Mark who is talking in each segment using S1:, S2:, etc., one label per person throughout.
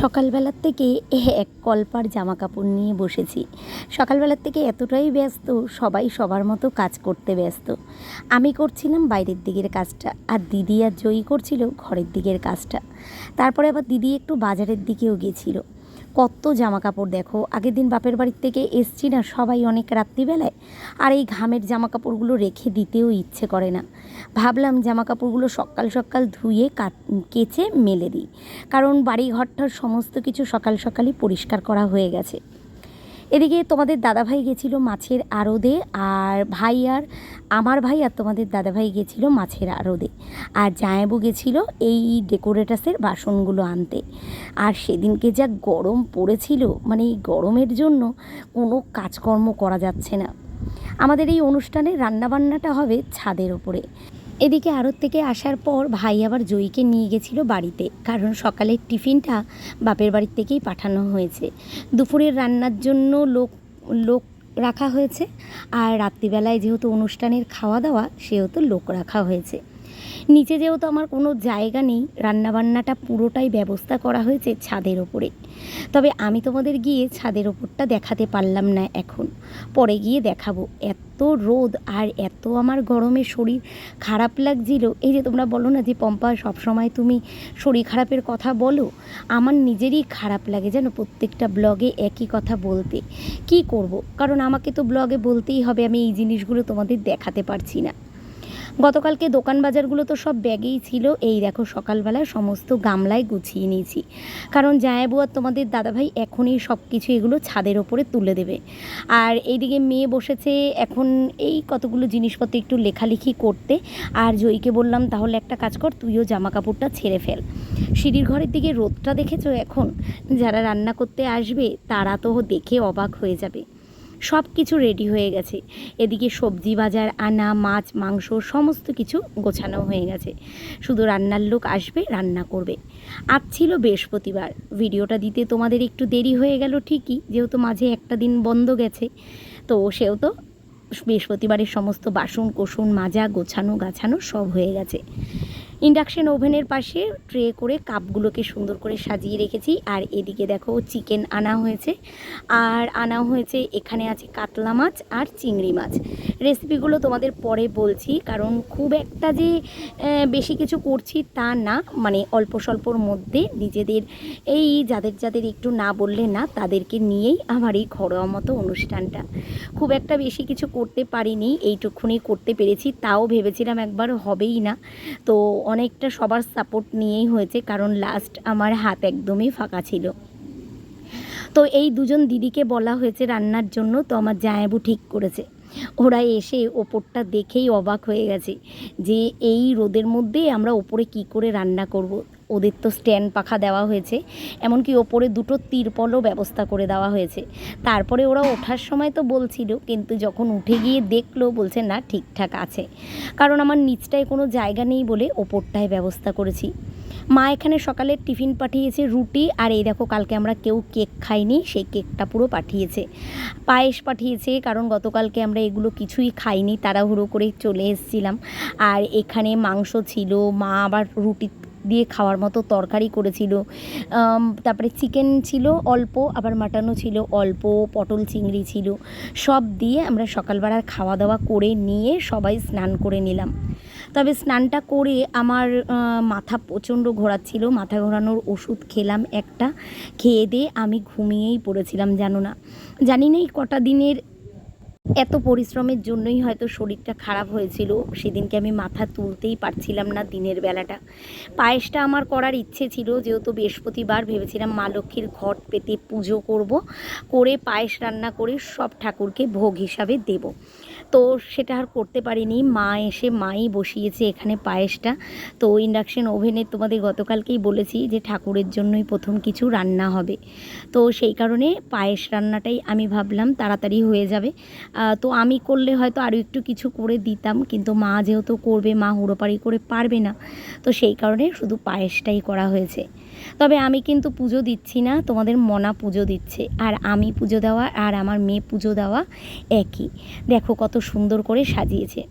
S1: সকালবেলার থেকে এক কল্পার জামা কাপড় নিয়ে বসেছি। সকালবেলার থেকে এতটাই ব্যস্ত, সবাই সবার মতো কাজ করতে ব্যস্ত। আমি করছিলাম বাইরের দিকের কাজটা, আর দিদি আর জয়ী করছিল ঘরের দিকের কাজটা। তারপরে আবার দিদি একটু বাজারের দিকেও গেছিল। কত জামা কাপড় দেখো। আগের দিন বাপের বাড়ির থেকে এসছি না, সবাই অনেক রাত্রিবেলায়। আর এই ঘামের জামা কাপড়গুলো রেখে দিতেও ইচ্ছে করে না। ভাবলাম জামা কাপড়গুলো সকাল সকাল ধুয়ে কেচে মেলে দিই। কারণ বাড়ি ঘরটার সমস্ত কিছু সকাল সকালই পরিষ্কার করা হয়ে গেছে। এদিকে তোমাদের দাদাভাই গেছিল মাছের আড়দে, আর ভাই আর আমার ভাই আর তোমাদের দাদাভাই গেছিল মাছের আড়দে। আর জায়াবু গেছিল এই ডেকোরেটাসের বাসনগুলো আনতে। আর সেদিনকে যা গরম পড়েছিল মানে এই গরমের জন্য কোনো কাজকর্ম করা যাচ্ছে না। আমাদের এই অনুষ্ঠানে রান্নাবান্নাটা হবে ছাদের ওপরে। এদিকে আড়ত থেকে আসার পর ভাই আবার জয়ীকে নিয়ে গেছিল বাড়িতে, কারণ সকালের টিফিনটা বাপের বাড়ির থেকেই পাঠানো হয়েছে। দুপুরের রান্নার জন্য লোক লোক রাখা হয়েছে, আর রাত্রিবেলায় যেহেতু অনুষ্ঠানের খাওয়া দাওয়া সেহেতু লোক রাখা হয়েছে। নিচে যেহেতু আমার কোনো জায়গা নেই, রান্নাবান্নাটা পুরোটাই ব্যবস্থা করা হয়েছে ছাদের ওপরে। তবে আমি তোমাদের গিয়ে ছাদের ওপরটা দেখাতে পারলাম না এখন। পরে গিয়ে দেখাবো। এত রোদ আর এত আমার গরমে শরীর খারাপ লাগছিল। এই যে তোমরা বলো না যে পম্পা, সবসময় তুমি শরীর খারাপের কথা বলো, আমার নিজেরই খারাপ লাগে জানো প্রত্যেকটা ব্লগে একই কথা বলতে। কি করব? কারণ আমাকে তো ব্লগে বলতেই হবে, আমি এই জিনিসগুলো তোমাদের দেখাতে পারছি না। গতকালকে দোকান বাজারগুলো তো সব ব্যাগেই ছিল। এই দেখো সকালবেলায় সমস্ত গামলায় গুছিয়ে নিয়েছি। কারণ জায়াবু আর তোমাদের দাদাভাই এখনই সব কিছু এগুলো ছাদের ওপরে তুলে দেবে। আর এইদিকে মেয়ে বসেছে এখন এই কতগুলো জিনিসপত্র একটু লেখালেখি করতে। আর জয়ীকে বললাম, তাহলে একটা কাজ কর, তুইও জামা কাপড়টা ছেড়ে ফেল। সিঁড়ির ঘরের দিকে রোদটা দেখেছ এখন? যারা রান্না করতে আসবে, তারা তো দেখে অবাক হয়ে যাবে। সব কিছু রেডি হয়ে গেছে। এদিকে সবজি বাজার, আনা, মাছ, মাংস সমস্ত কিছু গোছানো হয়ে গেছে। শুধু রান্নার লোক আসবে, রান্না করবে। আজ ছিল বৃহস্পতিবার। ভিডিওটা দিতে তোমাদের একটু দেরি হয়ে গেল ঠিকই, যেহেতু মাঝে একটা দিন বন্ধ গেছে। তো সেও তো বৃহস্পতিবারের সমস্ত বাসন কোসন মাজা, গোছানো, গাছানো সব হয়ে গেছে। ইন্ডাকশন ওভেনের পাশে ট্রে করে কাপগুলোকে সুন্দর করে সাজিয়ে রেখেছি। আর এদিকে দেখো চিকেন আনা হয়েছে। আর আনা হয়েছে, এখানে আছে কাতলা মাছ আর চিংড়ি মাছ। রেসিপিগুলো তোমাদের পরে বলছি, কারণ খুব একটা যে বেশি কিছু করছি তা না। মানে অল্প স্বল্পর মধ্যে নিজেদের এই যাদের যাদের একটু না বললে না, তাদেরকে নিয়েই আমার এই ঘরোয়া মতো অনুষ্ঠানটা। খুব একটা বেশি কিছু করতে পারিনি, এইটুকুনি করতে পেরেছি, তাও ভেবেছিলাম একবার হবেই না। তো অনেকটা সবার সাপোর্ট নিয়েই হয়েছে, কারণ লাস্ট আমার হাত একদমই ফাঁকা ছিল। তো এই দুজন দিদিকে বলা হয়েছে রান্নার জন্য, তো আমার জায়াবু ঠিক করেছে। ওরা এসে ওপরটা দেখেই অবাক হয়ে গেছে যে এই রোদের মধ্যে আমরা ওপরে কি করে রান্না করব। ওদের তো স্ট্যান্ড পাখা দেওয়া হয়েছে, এমনকি ওপরে দুটো তিরপলও ব্যবস্থা করে দেওয়া হয়েছে। তারপরে ওরা ওঠার সময় তো বলছিল, কিন্তু যখন উঠে গিয়ে দেখল, বলছে, না, ঠিকঠাক আছে। কারণ আমার নিচটায় কোনো জায়গা নেই বলে ওপরটায় ব্যবস্থা করেছি। মা এখানে সকালে টিফিন পাঠিয়েছে রুটি, আর এই দেখো কালকে আমরা কেউ কেক খাইনি, সেই কেকটা পুরো পাঠিয়েছে। পায়েস পাঠিয়েছে, কারণ গতকালকে আমরা এগুলো কিছুই খাইনি, তাড়াহুড়ো করে চলে এসেছিলাম। আর এখানে মাংস ছিল, মা আবার রুটি দিয়ে খাওয়ার মতো তরকারি করেছিল। তারপরে চিকেন ছিল অল্প, আবার মাটনও ছিল অল্প, পটল চিংড়ি ছিল। সব দিয়ে আমরা সকালবেলার খাওয়া দাওয়া করে নিয়ে সবাই স্নান করে নিলাম। তবে স্নানটা করে আমার মাথা প্রচণ্ড ঘোরাচ্ছিল। মাথা ঘোরানোর ওষুধ খেলাম একটা। খেয়ে দিয়ে আমি ঘুমিয়েই পড়েছিলাম, জানো না। জানি না এই কটা দিনের এত পরিশ্রমের জন্যই হয়তো শরীরটা খারাপ হয়েছিল। সেদিনকে আমি মাথা তুলতেই পারছিলাম না দিনের বেলাটা। পায়েসটা আমার করার ইচ্ছে ছিল, যেহেতু বৃহস্পতিবার ভেবেছিলাম মা লক্ষ্মীর ঘট পেতে পুজো করব। করে পায়েস রান্না করে সব ঠাকুরকে ভোগ হিসাবে দেব। তো সেটা আর করতে পারিনি। মা এসে মাই বসিয়েছে এখানে পায়েসটা। তো ইন্ডাকশন ওভেনে তোমাদের গতকালকেই বলেছি যে ঠাকুরের জন্যই প্রথম কিছু রান্না হবে। তো সেই কারণে পায়েস রান্নাটাই আমি ভাবলাম তাড়াতাড়ি হয়ে যাবে। তো আমি করলে হয়তো আরও একটু কিছু করে দিতাম, কিন্তু মা যেহেতু করবে, মা হুড়োপাড়ি করে পারবে না। তো সেই কারণে শুধু পায়েসটাই করা হয়েছে। তবে আমি কিন্তু পুজো দিচ্ছি না, তোমাদের মনা পুজো দিচ্ছে। আর আমি পুজো দেওয়া আর আমার মেয়ে পুজো দেওয়া একই। দেখো কত সুন্দর করে সাজিয়েছে।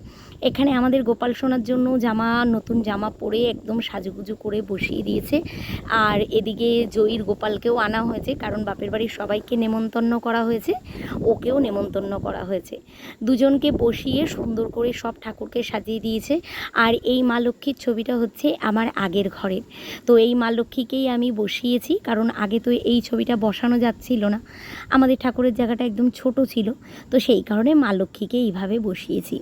S1: এখানে আমাদের গোপাল সোনার জন্য জামা, নতুন জামা পরে একদম সাজুগুজু করে বসিয়ে দিয়েছে। আর এদিকে জয়ীর গোপালকেও আনা হয়েছে, কারণ বাপের বাড়ির সবাইকে নেমন্তন্ন করা হয়েছে, ওকেও নেমন্তন্ন করা হয়েছে। দুজনকে বসিয়ে সুন্দর করে সব ঠাকুরকে সাজিয়ে দিয়েছে। আর এই মা লক্ষ্মীর ছবিটা হচ্ছে আমার আগের ঘরের। তো এই মা লক্ষ্মীকেই আমি বসিয়েছি, কারণ আগে তো এই ছবিটা বসানো যাচ্ছিল না। আমাদের ঠাকুরের জায়গাটা একদম ছোট ছিল, তো সেই কারণে মা লক্ষ্মীকে এইভাবে বসিয়েছি।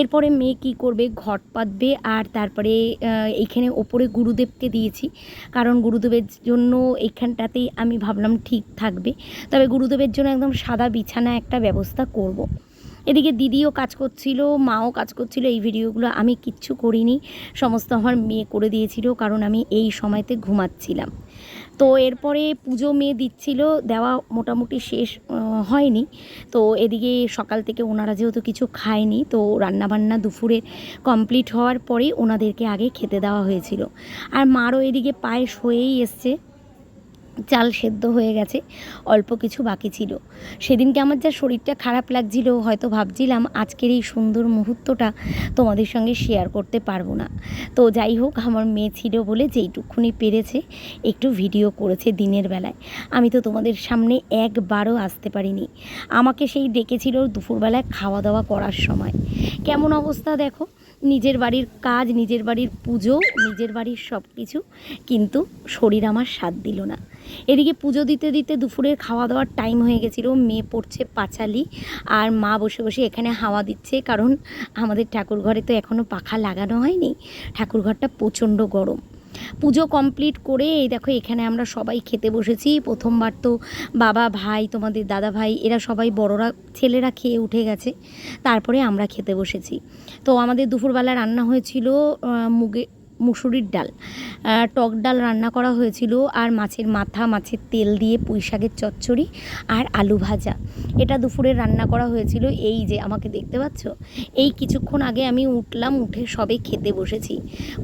S1: এরপরে মেয়ে কি করবে ঘট পাতবে আর তারপরে আহ, এইখানে ওপরে গুরুদেবকে দিয়েছি। কারণ গুরুদেবের জন্য এইখানটাতেই আমি ভাবলাম ঠিক থাকবে। তবে গুরুদেবের জন্য একদম সাদা বিছানা একটা ব্যবস্থা করব। এদিকে দিদিও কাজ করছিল মাও কাজ করছিল এই ভিডিওগুলো আমি কিচ্ছু করিনি। সমস্ত আমার মেয়ে করে দিয়েছিল কারণ আমি এই সময়তে ঘুমাচ্ছিলাম। তো এরপরে পুজো মেয়ে দিচ্ছিল, দেওয়া মোটামুটি শেষ হয়নি। তো এদিকে সকাল থেকে ওনারা যেহেতু কিছু খায়নি, তো রান্নাবান্না দুপুরে কমপ্লিট হওয়ার পরেই ওনাদেরকে আগে খেতে দেওয়া হয়েছিল। আর মারও এদিকে পায়েস হয়েই এসছে। চাল সেদ্ধ হয়ে গেছে, অল্প কিছু বাকি ছিল। সেদিনকে আমার যা শরীরটা খারাপ লাগছিল, হয়তো ভাবছিলাম আজকের এই সুন্দর মুহূর্তটা তোমাদের সঙ্গে শেয়ার করতে পারব না। তো যাই হোক, আমার মেয়ে ছিল বলে যেইটুকুনি পেরেছে, একটু ভিডিও করেছে দিনের বেলায়। আমি তো তোমাদের সামনে একবারও আসতে পারিনি। আমাকে সেই ডেকেছিল দুপুরবেলায় খাওয়া দাওয়া করার সময়। কেমন অবস্থা দেখো? নিজের বাড়ির কাজ, নিজের বাড়ির পুজো, নিজের বাড়ির সব কিছু কিন্তু শরীর আমার সাথ দিল না। এদিকে পুজো দিতে দিতে দুপুরের খাওয়া দাওয়ার টাইম হয়ে গেছিল, মেয়ে পড়ছে পাঁচালি আর মা বসে বসে এখানে হাওয়া দিচ্ছে কারণ আমাদের ঠাকুর ঘরে তো এখনও পাখা লাগানো হয়নি। ঠাকুর ঘরটা প্রচণ্ড গরম। পুজো কমপ্লিট করে, এই দেখো এখানে আমরা সবাই খেতে বসেছি। প্রথমবার তো বাবা, ভাই, তোমাদের দাদা ভাই, এরা সবাই বড়রা, ছেলেরা খেয়ে উঠে গেছে। তারপরে আমরা খেতে বসেছি। তো আমাদের দুপুরবেলা রান্না হয়েছিল মুগে মুসুরির ডাল। টক ডাল রান্না করা হয়েছিল আর মাছের মাথা, মাছের তেল দিয়ে পুঁই শাকের চচ্চড়ি আর আলু ভাজা। এটা দুপুরে রান্না করা হয়েছিল এই যে, আমাকে দেখতে পাচ্ছ? এই কিছুক্ষণ আগে আমি উঠলাম, উঠে সবে খেতে বসেছি।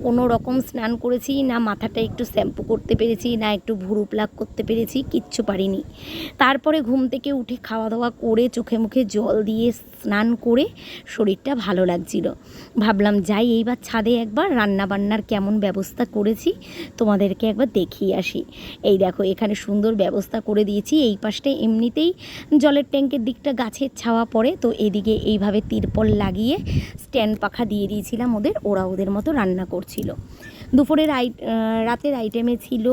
S1: কোনো রকম স্নান করেছি, না মাথাটা একটু শ্যাম্পু করতে পেরেছি, না একটু ভুরু প্লাক করতে পেরেছি, কিচ্ছু পারিনি। তারপরে ঘুম থেকে উঠে খাওয়া দাওয়া করে চোখে মুখে জল দিয়ে স্নান করে শরীরটা ভালো লাগছিল। ভাবলাম, যাই এইবার ছাদে একবার রান্না বান্নার কেমন ব্যবস্থা করেছি তোমাদেরকে একবার দেখিয়ে আসি। এই দেখো, এখানে সুন্দর ব্যবস্থা করে দিয়েছি। এই পাশটা এমনিতেই জলের ট্যাঙ্কের দিকটা গাছের ছাওয়া পড়ে, তো এদিকে এইভাবে তিরপল লাগিয়ে স্ট্যান্ড পাখা দিয়ে দিয়েছিলাম ওদের, ওরা ওদের মতো রান্না করছিল। দুপুরের আই রাতের আইটেমে ছিল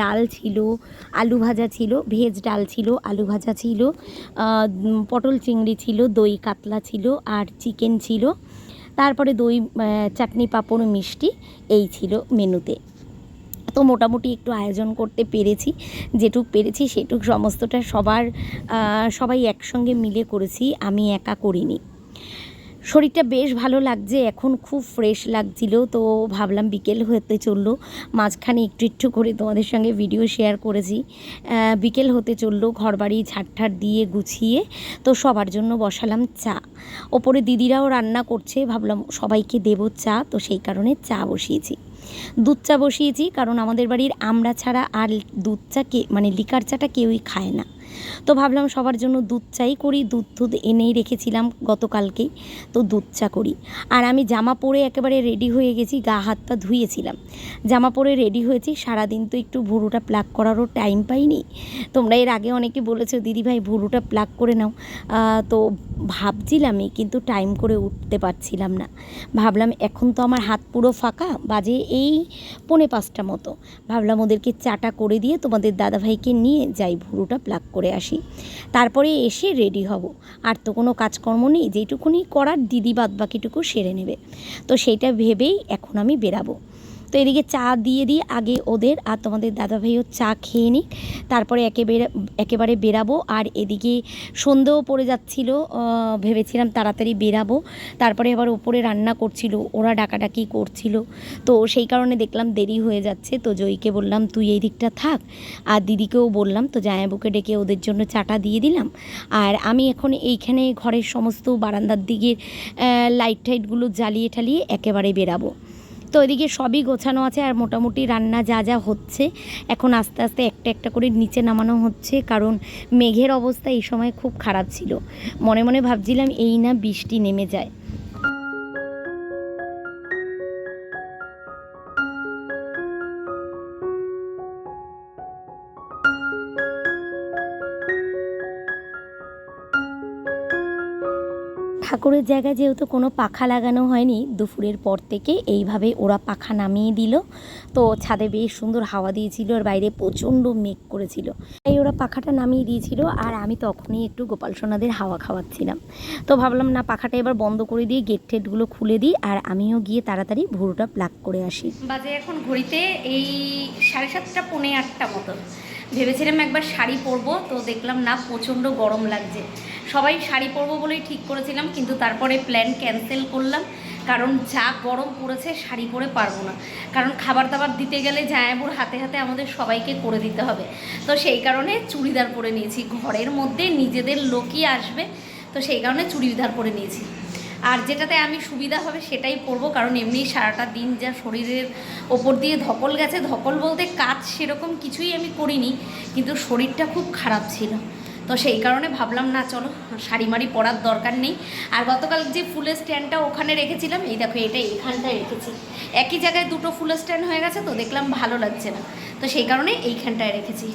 S1: ডাল ছিল, আলু ভাজা ছিল, ভেজ ডাল ছিল, আলু ভাজা ছিল পটল চিংড়ি ছিল, দই কাতলা ছিল, আর চিকেন ছিল। তারপরে দই চাটনি, পাঁপড়, মিষ্টি, এই ছিল মেনুতে। তো মোটামুটি একটু আয়োজন করতে পেরেছি, যেটুক পেরেছি সেটুক সমস্তটা সবার সবাই একসঙ্গে মিলে করেছি, আমি একা করিনি। শরীরটা বেশ ভালো লাগছে, এখন খুব ফ্রেশ লাগছিল, তো ভাবলাম বিকেল হতে চলল, মাঝখানে একটু একটু করে তোমাদের সঙ্গে ভিডিও শেয়ার করেছি। বিকেল হতে চলল, ঘরবাড়ি ঝাড়ঠাড় দিয়ে গুছিয়ে, তো সবার জন্য বসালাম চা। ওপরে দিদিরাও রান্না করছে, ভাবলাম সবাইকে দেবো চা, তো সেই কারণে চা বসিয়েছি। দুধ চা বসিয়েছি, কারণ আমাদের বাড়ির আমরা ছাড়া আর দুধ চা কে মানে লিকার চাটা কেউই খায় না। তো ভাবলাম সবার জন্য দুধ চাই করি, দুধ দুধ এনেই রেখেছিলাম গতকালকেই, তো দুধ চা করি। আর আমি জামা পরে একেবারে রেডি হয়ে গেছি, গা হাত পা ধুয়েছিলাম। জামা পরে রেডি হয়েছি, সারাদিন তো একটু ভুরুটা প্লাক করারও টাইম পাইনি। তোমরা এর আগে অনেকে বলেছ দিদিভাই ভুরুটা প্লাক করে নাও। তো ভাবছিলামই কিন্তু টাইম করে উঠতে পারছিলাম না। ভাবলাম এখন তো আমার হাত পুরো ফাঁকা, বাজে এই পৌনে পাঁচটা মতো। ভাবলাম ওদেরকে চাটা করে দিয়ে তোমাদের দাদাভাইকে নিয়ে যাই ভুরুটা প্লাক করে। আসি। তারপরে এসে রেডি হব। আর তো কোনো কাজকর্ম নেই যেটুকুনি করার দিদি বাদ বাকিটুকু সেরে নেবে। তো সেইটা ভেবেই এখন আমি বেরাবো। তো এদিকে চা দিয়ে দিই আগে ওদের আর তোমাদের দাদা দাদাভাইও চা খেয়ে নিক। তারপরে একেবারে একেবারে বেরাবো। আর এদিকে সন্ধেও পড়ে যাচ্ছিল ভেবেছিলাম তাড়াতাড়ি বেরাবো। তারপরে আবার ওপরে রান্না করছিল, ওরা ডাকাডাকি করছিল। তো সেই কারণে দেখলাম দেরি হয়ে যাচ্ছে। তো জয়ীকে বললাম, তুই এই দিকটা থাক। আর দিদিকেও বললাম, তো জায়াবুকে ডেকে ওদের জন্য চাটা দিয়ে দিলাম। আর আমি এখন এইখানে ঘরের সমস্ত বারান্দার দিকের লাইট টাইটগুলো জ্বালিয়ে ঠালিয়ে একেবারে বেরাবো। তো এদিকে সবই গোছানো আছে আর মোটামুটি রান্না যা যা হচ্ছে, এখন আস্তে আস্তে একটা একটা করে নিচে নামানো হচ্ছে, কারণ মেঘের অবস্থা এই সময় খুব খারাপ ছিল। মনে মনে ভাবছিলাম এই না বৃষ্টি নেমে যায়।
S2: ঠাকুরের জায়গায় যেহেতু কোনো পাখা লাগানো হয়নি, দুপুরের পর থেকে এইভাবে ওরা পাখা নামিয়ে দিল। তো ছাদে বেশ সুন্দর হাওয়া দিয়েছিল আর বাইরে প্রচণ্ড মেঘ করেছিল। তাই ওরা পাখাটা নামিয়ে দিয়েছিল আর আমি তখনই একটু গোপাল সোনাদের হাওয়া খাওয়াচ্ছিলাম। তো ভাবলাম, না, পাখাটা এবার বন্ধ করে দিয়ে গেট টেটগুলো খুলে দিই আর আমিও গিয়ে তাড়াতাড়ি ভুরুটা প্লাগ করে আসি। বাজে এখন ঘড়িতে এই সাড়ে সাতটা, পৌনে আটটা মতো। ভেবেছিলাম একবার শাড়ি পরবো, তো দেখলাম না, প্রচণ্ড গরম লাগছে। সবাই শাড়ি পরবো বলেই ঠিক করেছিলাম, কিন্তু তারপরে প্ল্যান ক্যান্সেল করলাম, কারণ যা গরম পড়েছে শাড়ি পরে পারব না। কারণ খাবার দাবার দিতে গেলে জায়াবুর হাতে হাতে আমাদের সবাইকে করে দিতে হবে। তো সেই কারণে চুড়িদার পরে নিয়েছি। ঘরের মধ্যে নিজেদের লোকই আসবে, তো সেই কারণে চুড়িদার পরে নিয়েছি। আর যেটাতে আমি সুবিধা হবে সেটাই পরবো কারণ এমনি সারাটা দিন যা শরীরের ওপর দিয়ে ধকল গেছে, ধকল বলতে কাজ সেরকম কিছুই আমি করিনি, কিন্তু শরীরটা খুব খারাপ ছিল। তো সেই কারণে ভাবলাম, না, চলো, শাড়ি মাড়ি পরার দরকার নেই। আর গতকাল যে ফুলের স্ট্যান্ডটা ওখানে রেখেছিলাম, এই দেখো, এটা এইখানটায় রেখেছি। একই জায়গায় দুটো ফুলের স্ট্যান্ড হয়ে গেছে, তো দেখলাম ভালো লাগছে না। তো সেই কারণে এইখানটায় রেখেছি।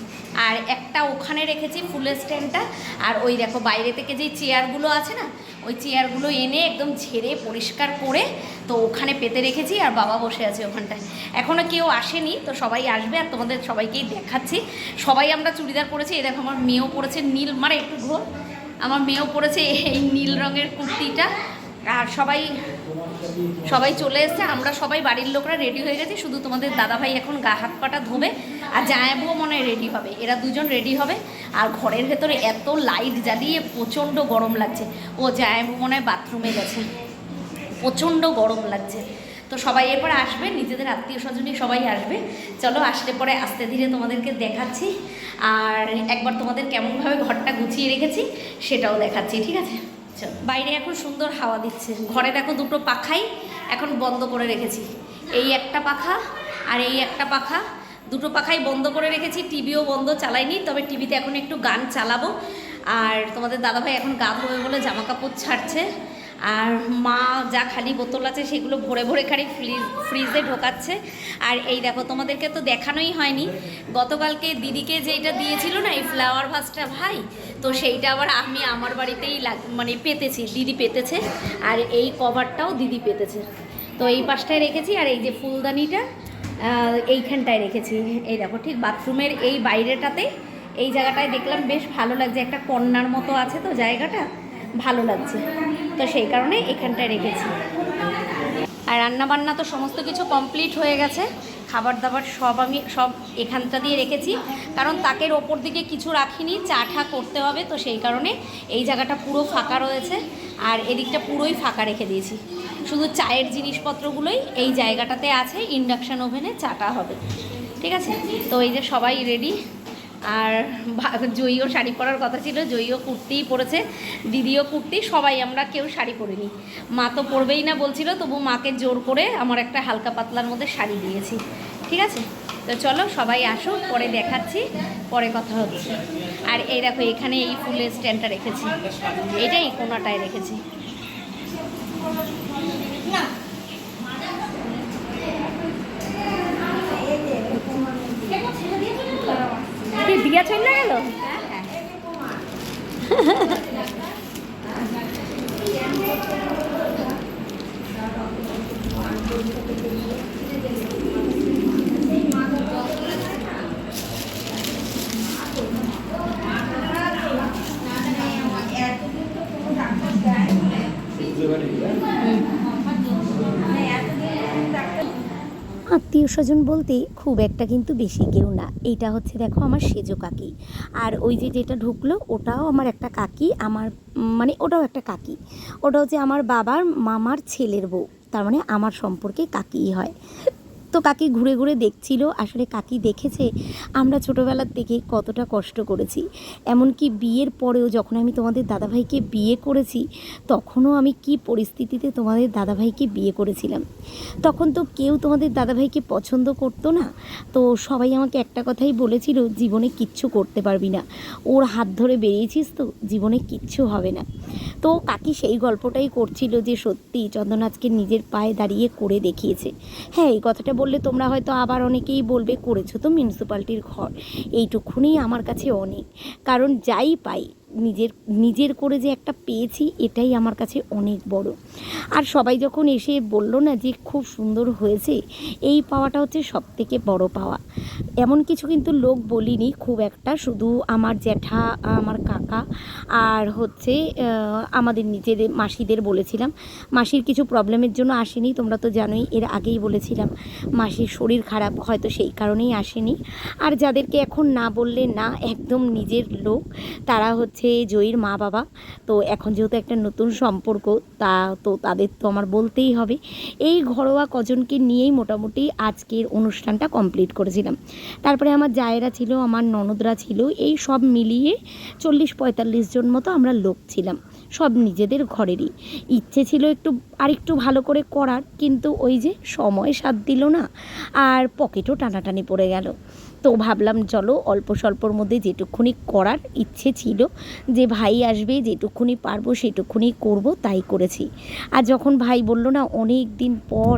S2: আর একটা ওখানে রেখেছি ফুলের স্ট্যান্ডটা, আর ওই দেখো, বাইরে থেকে যেই চেয়ারগুলো আছে না, ওই চেয়ারগুলো এনে একদম ঝেড়ে পরিষ্কার করে, তো ওখানে পেতে রেখেছি, আর বাবা বসে আছে ওখানটায়। এখনও কেউ আসেনি, তো সবাই আসবে, আর তোমাদের সবাইকেই দেখাচ্ছি। সবাই আমরা চুড়িদার পরেছি, এই দেখো, আমার মেয়েও পরেছে নীল মানে একটু ঘোর। আমার মেয়েও পরেছে এই নীল রঙের কুর্তিটা। আর সবাই সবাই চলে এসছে। আমরা সবাই বাড়ির লোকরা রেডি হয়ে গেছি। শুধু তোমাদের দাদাভাই এখন গা হাত পাটা ধোবে আর জায়াবুও মনে হয় রেডি হবে এরা দুজন রেডি হবে। আর ঘরের ভেতরে এত লাইট জ্বালিয়ে প্রচণ্ড গরম লাগছে। ও জায়াবু মনে হয় বাথরুমে গেছে। প্রচণ্ড গরম লাগছে। তো সবাই এরপর আসবে, নিজেদের আত্মীয় স্বজনই সবাই আসবে। চলো, আসলে পরে আস্তে ধীরে তোমাদেরকে দেখাচ্ছি। আর একবার তোমাদের কেমনভাবে ঘরটা গুছিয়ে রেখেছি, সেটাও দেখাচ্ছি, ঠিক আছে? চলো। বাইরে এখন সুন্দর হাওয়া দিচ্ছে। ঘরে দেখো দুটো পাখাই এখন বন্ধ করে রেখেছি। এই একটা পাখা আর এই একটা পাখা। দুটো পাখাই বন্ধ করে রেখেছি, টিভিও বন্ধ চালাইনি, তবে টিভিতে এখন একটু গান চালাবো। আর তোমাদের দাদাভাই এখন গা ধোবে বলে জামা কাপড় ছাড়ছে। আর মা যা খালি বোতল আছে সেগুলো ভরে ভরে খালি ফ্রিজ, ফ্রিজে ঢোকাচ্ছে। আর এই দেখো, তোমাদেরকে তো দেখানোই হয়নি। গতকালকে দিদিকে যেটা দিয়েছিল না, এই ফ্লাওয়ার ভাসটা ভাই, তো সেইটা আবার আমি আমার বাড়িতেই লাগ মানে পেতেছি, দিদি পেতেছে। আর এই কভারটাও দিদি পেতেছে। তো এই পাশটায় রেখেছি, আর এই যে ফুলদানিটা এইখানটায় রেখেছি। এই দেখো, ঠিক বাথরুমের এই বাইরেটাতে, এই জায়গাটায় দেখলাম বেশ ভালো লাগছে। একটা কন্যার মতো আছে তো জায়গাটা। ভালো লাগছে। তো সেই কারণে এখানটায় রেখেছি। আর রান্নাবান্না তো সমস্ত কিছু কমপ্লিট হয়ে গেছে। খাবার দাবার সব আমি, সব এখানটা দিয়ে রেখেছি। কারণ তাকের ওপর দিকে কিছু রাখিনি, চা ঠা করতে হবে, তো সেই কারণে এই জায়গাটা পুরো ফাঁকা রয়েছে। আর এদিকটা পুরোই ফাঁকা রেখে দিয়েছি। শুধু চায়ের জিনিসপত্রগুলোই এই জায়গাটাতে আছে, ইন্ডাকশান ওভেনে চাটা হবে। ঠিক আছে? তো এই যে সবাই রেডি। আর জয়ীও শাড়ি পরার কথা ছিল, জয়ীও কুর্তিই পরেছে, দিদিও কুর্তি, সবাই আমরা কেউ শাড়ি পরিনি। মা তো পরবেই না বলছিল, তবু মাকে জোর করে আমার একটা হালকা পাতলার মধ্যে শাড়ি দিয়েছি। ঠিক আছে? তো চলো সবাই আসো, পরে দেখাচ্ছি, পরে কথা হচ্ছে। আর এই দেখো, এখানে এই ফুলের স্ট্যান্ডটা রেখেছি। এটাই কোনাটায় রেখেছি। কি দিয়া চলে গেল আত্মীয় স্বজন বলতে খুব একটা কিন্তু বেশি কেউ না। এইটা হচ্ছে দেখো আমার সেজো কাকি। আর ওই যে যেটা ঢুকলো, ওটাও আমার একটা কাকি, আমার মানে ওটাও একটা কাকি। ওটা হচ্ছে আমার বাবার মামার ছেলের বউ। তার মানে আমার সম্পর্কে কাকিই হয়। তো কাকি ঘুরে ঘুরে দেখছিল, আসলে কাকি দেখেছে, আমরা ছোটোবেলার থেকে কতটা কষ্ট করেছি। এমনকি বিয়ের পরেও যখন আমি তোমাদের দাদাভাইকে বিয়ে করেছি, তখনও আমি কি পরিস্থিতিতে তোমাদের দাদাভাইকে বিয়ে করেছিলাম। তখন তো কেউ তোমাদের দাদাভাইকে পছন্দ করতো না। তো সবাই আমাকে একটা কথাই বলেছিল, জীবনে কিচ্ছু করতে পারবি না। ওর হাত ধরে বেরিয়েছিস তো, জীবনে কিচ্ছু হবে না। তো কাকি সেই গল্পটাই করছিল যে সত্যি চন্দন আজকে নিজের পায়ে দাঁড়িয়ে করে দেখিয়েছে। হ্যাঁ এই কথাটা বললে তোমরা হয়তো আবার অনেকেই বলবে, করেছ তো মিউনিসিপ্যালিটির ঘর। এইটুকুনি আমার কাছে অনেক। কারণ যাই পাই
S1: নিজের নিজের করে যে একটা পেয়েছি, এটাই আমার কাছে অনেক বড়। আর সবাই যখন এসে বলল না যে খুব সুন্দর হয়েছে, এই পাওয়াটা হচ্ছে সব থেকে বড় পাওয়া। এমন কিছু কিন্তু লোক বলিনি, খুব একটা। শুধু আমার জ্যাঠা, আমার কাকা আর হচ্ছে আমাদের নিজেদের মাসিদের বলেছিলাম। মাসির কিছু প্রবলেমের জন্য আসেনি, তোমরা তো জানোই, এর আগেই বলেছিলাম। মাসির শরীর খারাপ, হয়তো সেই কারণেই আসেনি। আর যাদেরকে এখন না বললে না, একদম নিজের লোক, তারা হচ্ছে জয়ীর মা বাবা। তো এখন যেহেতু একটা নতুন সম্পর্ক, তা তো তাদের তো আমার বলতেই হবে। এই ঘরোয়া কজনকে নিয়েই মোটামুটি আজকের অনুষ্ঠানটা কমপ্লিট করেছিলাম। তারপরে আমার জায়েরা ছিল, আমার ননদরা ছিল, এই সব মিলিয়ে চল্লিশ পঁয়তাল্লিশ জন মতো আমরা লোক ছিলাম। সব নিজেদের ঘরেরই। ইচ্ছে ছিল একটু, আরেকটু ভালো করে করার, কিন্তু ওই যে সময় সাথ দিল না, আর পকেটও টানাটানি পড়ে গেল। তো ভাবলাম, চলো অল্প স্বল্পর মধ্যে যেটুকুনি করার ইচ্ছে ছিল, যে ভাই আসবে, যেটুকুনি পারব, সেটুকুনি করব, তাই করেছি। আর যখন ভাই বলল, না, অনেক দিন পর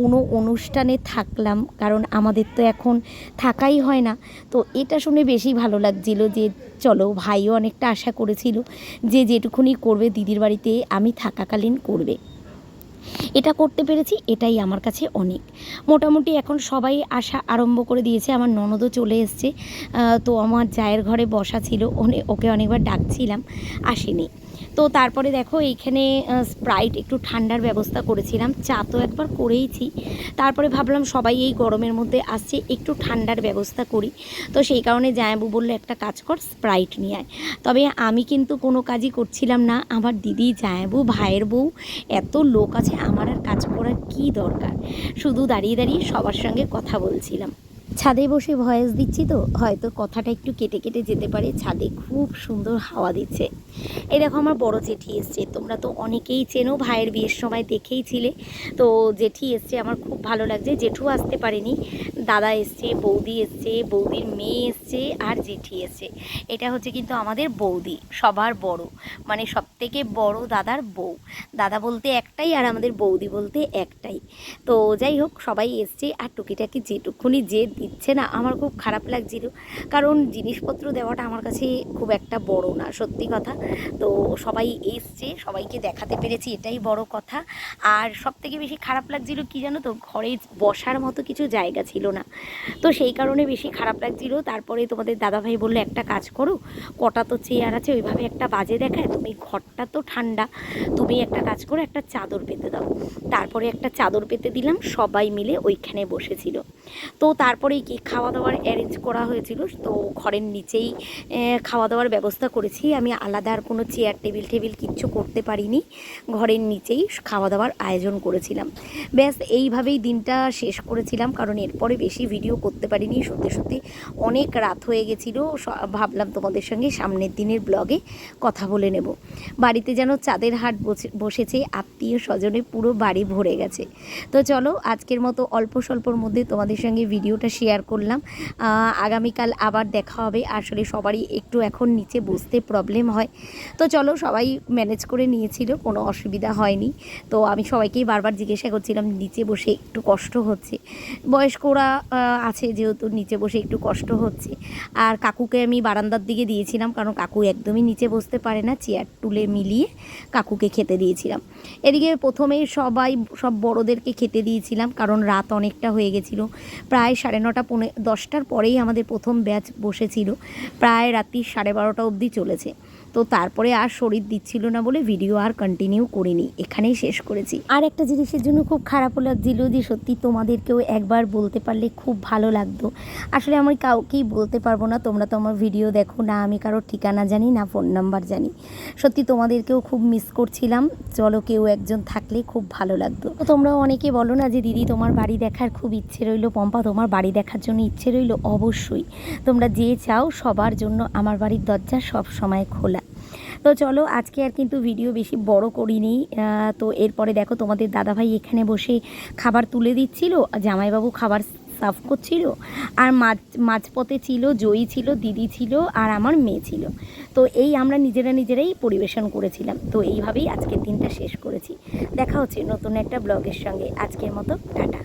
S1: কোনো অনুষ্ঠানে থাকলাম, কারণ আমাদের তো এখন থাকাই হয় না। তো এটা শুনে বেশি ভালো লাগছিল যে, চলো, ভাইও অনেকটা আশা করেছিল যে, যেটুকুনি করবে, দিদির বাড়িতে আমি থাকাকালীন করবে। এটা করতে পেরেছি, এটাই আমার কাছে অনেক। মোটামুটি এখন সবাই আসা আরম্ভ করে দিয়েছে, আমার ননদও চলে এসছে। তো আমার জায়ের ঘরে বসা ছিল ওকে অনেকবার ডাকছিলাম, আসেনি। তো তারপরে দেখো এইখানে স্প্রাইট একটু ঠান্ডার ব্যবস্থা করেছিলাম, চা তো একবার করেইছি। তারপরে ভাবলাম সবাই এই গরমের মধ্যে আসছে, একটু ঠান্ডার ব্যবস্থা করি। তো সেই কারণে জায়াবু বলল, একটা কাজ কর স্প্রাইট নিয়ে আয়। তবে আমি কিন্তু কোনো কাজই করছিলাম না, আমার দিদি জায়াবু ভাইয়ের বউ, এত লোক আছে, আমার আর কাজ করার কি দরকার? শুধু দাঁড়িয়ে দাঁড়িয়ে সবার সঙ্গে কথা বলছিলাম। ছাদে বসে ভয়েস দিচ্ছি তো, হয়তো কথাটা একটু কেটে কেটে যেতে পারে। ছাদে খুব সুন্দর হাওয়া দিচ্ছে। এই দেখো আমার বড় জেঠি এসছে। তোমরা তো অনেকেই চেনো, ভাইয়ের বিয়ের সময় দেখেই ছিলে। তো জেঠি এসছে, আমার খুব ভালো লাগছে। জেঠু আসতে পারেনি। দাদা এসছে, বৌদি এসছে, বৌদির মেয়ে এসছে আর জেঠি এসছে। এটা হচ্ছে কিন্তু আমাদের বৌদি, সবার বড়। মানে সব থেকে বড় দাদার বউ। দাদা বলতে একটাই আর আমাদের বৌদি বলতে একটাই। তো যাই হোক, সবাই এসছে আর টুকিটাকি যেটুকুনি যে দিচ্ছে না, আমার খুব খারাপ লাগছিল। কারণ জিনিসপত্র দেওয়াটা আমার কাছে খুব একটা বড় না, সত্যি কথা। তো সবাই এসছে, সবাইকে দেখাতে পেরেছি, এটাই বড় কথা। আর সব থেকে বেশি খারাপ লাগছিল কি জানো তো, ঘরে বসার মতো কিছু জায়গা ছিল না। তো সেই কারণে বেশি খারাপ লাগছিল। তারপরে তোমাদের দাদাভাই বলল, একটা কাজ করো, কটা তো চেয়ার আছে, ওইভাবে একটা বাজে দেখায়, তুমি ঘরটা তো ঠান্ডা, তুমি একটা কাজ করো, একটা চাদর পেতে দাও। তারপরে একটা চাদর পেতে দিলাম, সবাই মিলে ওইখানে বসেছিল। তো তারপরে কি খাওয়া দাওয়ার অ্যারেঞ্জ করা হয়েছিল। তো ঘরের নিচেই খাওয়া দাওয়ার ব্যবস্থা করেছি। আমি আলাদা আর কোনো চেয়ার টেবিল টেবিল কিচ্ছু করতে পারিনি। ঘরের নিচেই খাওয়া দাওয়ার আয়োজন করেছিলাম। ব্যাস, এইভাবেই দিনটা শেষ করেছিলাম। কারণ এরপরে বেশি ভিডিও করতে পারিনি। সত্যি সত্যি অনেক রাত হয়ে গেছিল। ভাবলাম তোমাদের সঙ্গে সামনের দিনের ব্লগে কথা বলে নেব। বাড়িতে যেন চাঁদের হাট বসে- বসেছে, আত্মীয় স্বজনে পুরো বাড়ি ভরে গেছে। তো চলো, আজকের মতো অল্প স্বল্পর মধ্যে তোমাদের সঙ্গে ভিডিওটা শেয়ার করলাম। আগামীকাল আবার দেখা হবে। আসলে সবারই একটু এখন নিচে বসতে প্রবলেম হয়। তো চলো সবাই ম্যানেজ করে নিয়েছিল, কোনো অসুবিধা হয়নি। তো আমি সবাইকেই বারবার জিজ্ঞাসা করছিলাম, নিচে বসে একটু কষ্ট হচ্ছে? বয়স্করা আছে যেহেতু নিচে বসে একটু কষ্ট হচ্ছে। আর কাকুকে আমি বারান্দার দিকে দিয়েছিলাম, কারণ কাকু একদমই নিচে বসতে পারে না। চেয়ার টুলে মিলিয়ে কাকুকে খেতে দিয়েছিলাম। এদিকে প্রথমেই সবাই, সব বড়োদেরকে খেতে দিয়েছিলাম, কারণ রাত অনেকটা হয়ে গেছিল। প্রায় সাড়ে পৌনে দশটার পরেই আমাদের প্রথম ব্যাচ বসেছিল। প্রায় রাত্রি সাড়ে বারোটা অবধি চলেছে। তো তারপরে আর শরীর দিচ্ছিল না বলে ভিডিও আর কন্টিনিউ করিনি। এখানেই শেষ করেছি। আর একটা জিনিসের জন্য খুব খারাপও লাগছিল যে সত্যি তোমাদেরকেও একবার বলতে পারলে খুব ভালো লাগতো। আসলে আমি কাউকেই বলতে পারব না, তোমরা তো আমার ভিডিও দেখো, না আমি কারও ঠিকানা জানি, না ফোন নাম্বার জানি। সত্যি তোমাদেরকেও খুব মিস করছিলাম, চলো কেউ একজন থাকলে খুব ভালো লাগতো। তো তোমরা অনেকে বলো না যে, দিদি, তোমার বাড়ি দেখার খুব ইচ্ছে রইল, পম্পা, তোমার বাড়ি দেখার জন্য ইচ্ছে রইল? অবশ্যই। তোমরা যে চাও, সবার জন্য আমার বাড়ির দরজা সব সময় খোলা। তো চলো, আজকে আর কিন্তু ভিডিও বেশি বড় করিনি। তো এরপরে দেখো তোমাদের দাদাভাই এখানে বসে খাবার তুলে দিচ্ছিল, জামাইবাবু খাবার সার্ভ করছিল, আর মাঝ মাঝপথে ছিল, জয়ী ছিল, দিদি ছিল, আর আমার মেয়ে ছিল। তো এই আমরা নিজেরা নিজেরাই পরিবেশন করেছিলাম। তো এইভাবেই আজকের দিনটা শেষ করেছি। দেখা হচ্ছে নতুন একটা ব্লগের সঙ্গে। আজকের মতো, টাটা।